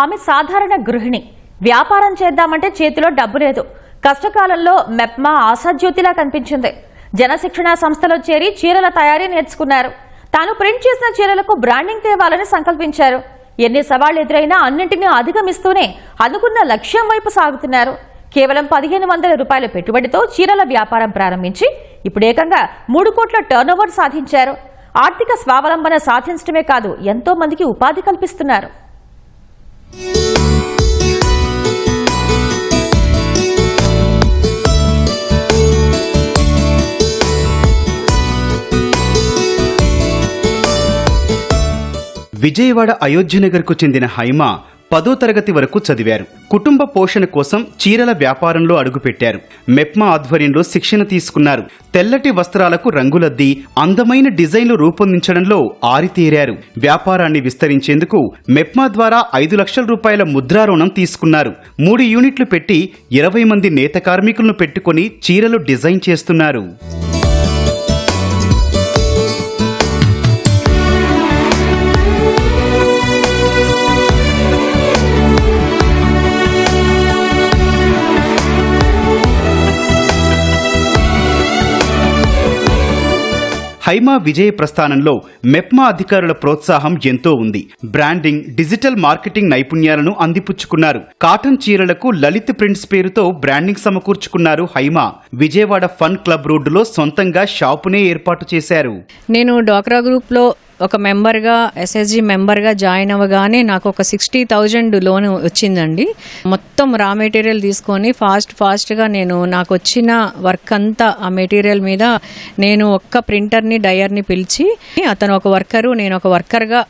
ఆమె సాధారణ గృహిణి. వ్యాపారం చేద్దామంటే చేతిలో డబ్బు లేదు. కష్టకాలంలో మెప్మా ఆశాజ్యోతిలా కనిపించింది. జనశిక్షణ సంస్థలో చేరి చీరల తయారీ నేర్చుకున్నారు. తాను ప్రింట్ చేసిన చీరలకు బ్రాండింగ్ తేవాలని సంకల్పించారు. ఎన్ని సవాళ్ళు ఎదురైనా అన్నింటినీ అధిగమిస్తూనే అనుకున్న లక్ష్యం వైపు సాగుతున్నారు. కేవలం పదిహేను వందల రూపాయల పెట్టుబడితో చీరల వ్యాపారం ప్రారంభించి ఇప్పుడు ఏకంగా మూడు కోట్ల టర్నోవర్ సాధించారు. ఆర్థిక స్వావలంబన సాధించడమే కాదు ఎంతో మందికి ఉపాధి కల్పిస్తున్నారు. విజయవాడ అయోధ్యనగర్కు చెందిన హైమ పదో తరగతి వరకు చదివారు. కుటుంబ పోషణ కోసం చీరల వ్యాపారంలో అడుగుపెట్టారు. మెప్మా ఆధ్వర్యంలో శిక్షణ తీసుకున్నారు. తెల్లటి వస్త్రాలకు రంగులద్ది అందమైన డిజైన్లు రూపొందించడంలో ఆరితేరారు. వ్యాపారాన్ని విస్తరించేందుకు మెప్మా ద్వారా ఐదు లక్షల రూపాయల ముద్రా రుణం తీసుకున్నారు. మూడు యూనిట్లు పెట్టి ఇరవై మంది నేత కార్మికులను పెట్టుకొని చీరలు డిజైన్ చేస్తున్నారు. హైమా విజయ ప్రస్థానంలో మెప్మా అధికారుల ప్రోత్సాహం ఎంతో ఉంది. బ్రాండింగ్ డిజిటల్ మార్కెటింగ్ నైపుణ్యాలను అందిపుచ్చుకున్నారు. కాటన్ చీరలకు లలిత్ ప్రింట్స్ పేరుతో బ్రాండింగ్ సమకూర్చుకున్నారు హైమా. విజయవాడ ఫన్ క్లబ్ రోడ్డులో సొంతంగా షాపునే ఏర్పాటు చేశారు. నేను డాక్రా గ్రూప్లో ఒక మెంబర్గా ఎస్ఎస్జి మెంబర్గా జాయిన్ అవ్వగానే నాకు ఒక సిక్స్టీ థౌజండ్ లోన్ వచ్చిందండి. మొత్తం రా మెటీరియల్ తీసుకొని ఫాస్ట్ ఫాస్ట్గా నేను నాకు వచ్చిన వర్క్ అంతా ఆ మెటీరియల్ మీద నేను ఒక్క ప్రింటర్ని డయర్ని పిలిచి అతను ఒక వర్కరు నేను ఒక వర్కర్గా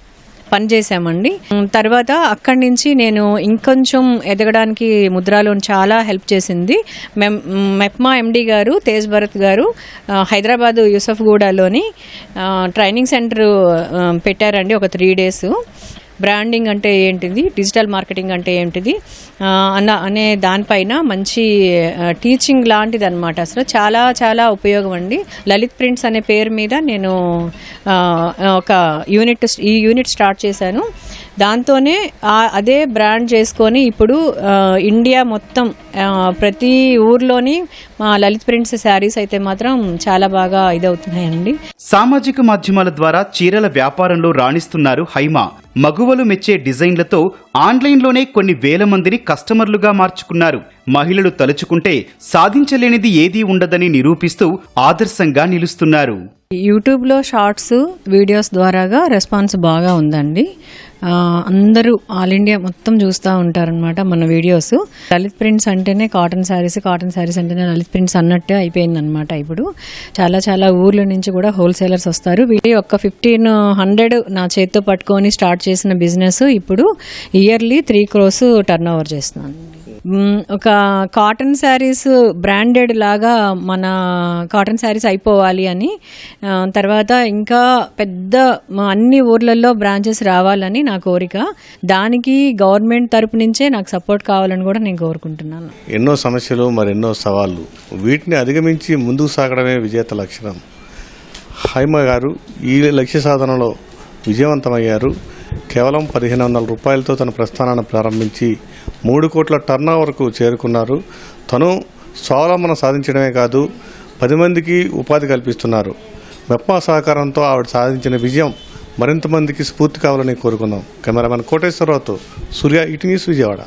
పనిచేసామండి ఉమ్, తర్వాత అక్కడి నుంచి నేను ఇంకొంచెం ఎదగడానికి ముద్రా లోన్ చాలా హెల్ప్ చేసింది. మెమ్ మెప్మా ఎండి గారు తేజ్ భరత్ గారు హైదరాబాదు యూసఫ్గూడలోని ట్రైనింగ్ సెంటర్ పెట్టారండి ఒక త్రీ డేస్. బ్రాండింగ్ అంటే ఏంటిది? డిజిటల్ మార్కెటింగ్ అంటే ఏంటిది? అన్న అనే దానిపైన మంచి టీచింగ్ లాంటిది అనమాట అసలు. చాలా చాలా ఉపయోగం అండి. లలిత్ ప్రింట్స్ అనే పేరు మీద నేను ఒక యూనిట్ ఈ యూనిట్ స్టార్ట్ చేశాను. దాంతోనే అదే బ్రాండ్ చేసుకొని ఇప్పుడు ఇండియా మొత్తం ప్రతి ఊర్లోని మా లలిత్ ప్రింట్స్ శారీస్ అయితే మాత్రం చాలా బాగా ఇదవుతున్నాయండి. సామాజిక మాధ్యమాల ద్వారా చీరల వ్యాపారంలో రాణిస్తున్నారు హైమా. మగువలు మెచ్చే డిజైన్లతో ఆన్లైన్లోనే కొన్ని వేల మందిని కస్టమర్లుగా మార్చుకున్నారు. మహిళలు తలుచుకుంటే సాధించలేనిది ఏదీ ఉండదని నిరూపిస్తూ ఆదర్శంగా నిలుస్తున్నారు. యూట్యూబ్లో షార్ట్స్ వీడియోస్ ద్వారాగా రెస్పాన్స్ బాగా ఉందండి. అందరూ ఆల్ ఇండియా మొత్తం చూస్తూ ఉంటారనమాట మన వీడియోస్. లలిత్ ప్రింట్స్ అంటేనే కాటన్ శారీస్ కాటన్ శారీస్ అంటేనే లలిత్ ప్రింట్స్ అన్నట్టే అయిపోయిందనమాట ఇప్పుడు. చాలా చాలా ఊర్ల నుంచి కూడా హోల్సేలర్స్ వస్తారు. వీళ్ళు ఒక ఫిఫ్టీన్ హండ్రెడ్ నా చేత్తో పట్టుకొని స్టార్ట్ చేసిన బిజినెస్ ఇప్పుడు yearly three crores turnover చేస్తున్నాను. ఒక కాటన్ శారీస్ బ్రాండెడ్ లాగా మన కాటన్ శారీస్ అయిపోవాలి అని తర్వాత ఇంకా పెద్ద అన్ని ఊర్లలో బ్రాంచెస్ రావాలని నా కోరిక. దానికి గవర్నమెంట్ తరపు నుంచే నాకు సపోర్ట్ కావాలని కూడా నేను కోరుకుంటున్నాను. ఎన్నో సమస్యలు మరెన్నో సవాళ్ళు. వీటిని అధిగమించి ముందుకు సాగడమే విజేత లక్షణం. హైమ గారు ఈ లక్ష్య సాధనలో విజయవంతమయ్యారు. కేవలం పదిహేను వందల రూపాయలతో తన ప్రస్థానాన్ని ప్రారంభించి మూడు కోట్ల టర్న్ ఓవర్కు చేరుకున్నారు. తను స్వావలంబన సాధించడమే కాదు పది మందికి ఉపాధి కల్పిస్తున్నారు. మెప్మా సహకారంతో ఆవిడ సాధించిన విజయం మరింత మందికి స్ఫూర్తి కావాలని కోరుకుందాం. కెమెరామెన్ కోటేశ్వరరావుతో సూర్య ఇటు న్యూస్ విజయవాడ.